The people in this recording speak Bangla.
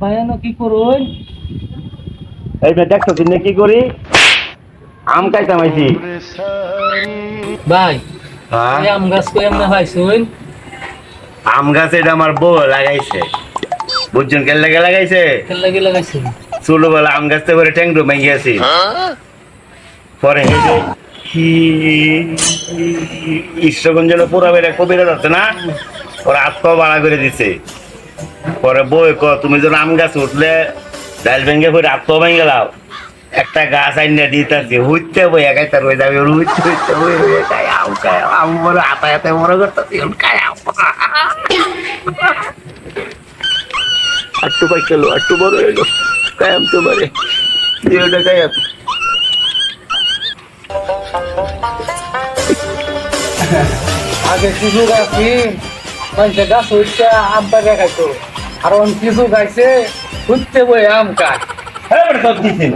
ভাইয়ানো কি করুন? এই মেয়ে দেখছ তিন কি করি? আম খাইতাম আইছি। ভাই হ্যাঁ? এই আম গাছ কই আমরা পাইছুন? আম গাছ এটা আমার বউ লাগাইছে। বুঝছেন কেন লাগে লাগাইছে? কেন লাগি লাগাইছেন? ছোটবেলা আম গাছতে করে ট্যাংডু মাইয়াছি পরে হেঁটে ঈশ্বরগঞ্জের পুরা বেড়ে কবিরা যাচ্ছে না? ওরা আত্মা বাড়া করে দিছে। পরে বই ক তুমি যখন আম গাছ উঠলে ডাল ভেঙে পরে আত্মা ভেঙে লাও একটা গাছ আইনে দিতেছি হুইতে বই একাই তার হয়ে যাবে, ওর হুইতে হুইতে বই হয়ে খাই আম খাই আম বড় হাতা হাতে বড় করতেছি, ওর খাই আম আটটু পাই খেলো, আটটু বড় হইল কায়াম তো বারে দিওটা কায়াম আগে কিছু গাছি গাছ হইতে আম খাইতো। অন কিছু গাইছে উঠতে বই আম খায় হ্যাঁ সব দিছি।